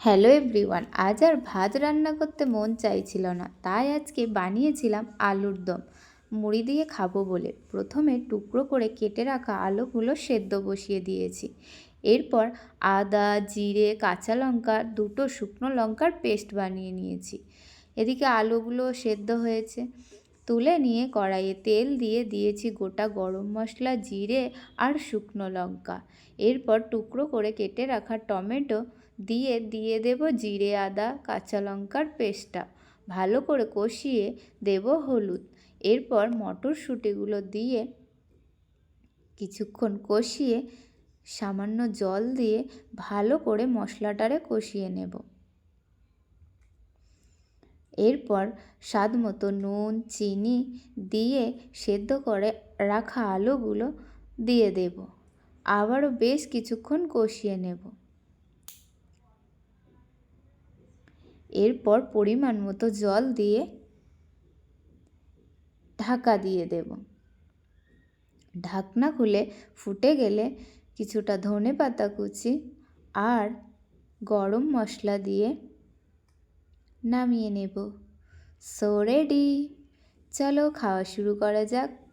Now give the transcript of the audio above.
Hello everyone, আজ আর ভাত রান্না করতে মন চাইছিল না, তাই আজকে বানিয়েছিলাম আলুর দম। মুড়ি দিয়ে খাব বলে। প্রথমে টুকরো করে কেটে রাখা আলুগুলো সেদ্ধ বসিয়ে দিয়েছি। এরপর আদা, জিরে, কাঁচা লঙ্কা, দুটো শুকনো লঙ্কার পেস্ট বানিয়ে নিয়েছি। এদিকে আলুগুলো সেদ্ধ হয়েছে। তুলে নিয়ে কড়াইয়ে তেল দিয়ে দিয়েছি গোটা গরম মশলা, জিরে আর শুকনো লঙ্কা। এরপর টুকরো করে কেটে রাখা টমেটো দিয়ে দিয়ে দেব জিরে, আদা, কাঁচা লঙ্কার পেস্টটা। ভালো করে কষিয়ে দেব হলুদ। এরপর মটরশুঁটিগুলো দিয়ে কিছুক্ষণ কষিয়ে সামান্য জল দিয়ে ভালো করে মশলাটারে কষিয়ে নেব। এরপর স্বাদ মতো নুন, চিনি দিয়ে সেদ্ধ করে রাখা আলুগুলো দিয়ে দেব। আবারও বেশ কিছুক্ষণ কষিয়ে নেব। এরপর পরিমাণ মতো জল দিয়ে ঢাকা দিয়ে দেব। ঢাকনা খুলে ফুটে গেলে কিছুটা ধনে পাতা কুচি আর গরম মশলা দিয়ে নামিয়ে নেব। So ready. চলো খাওয়া শুরু করা যাক।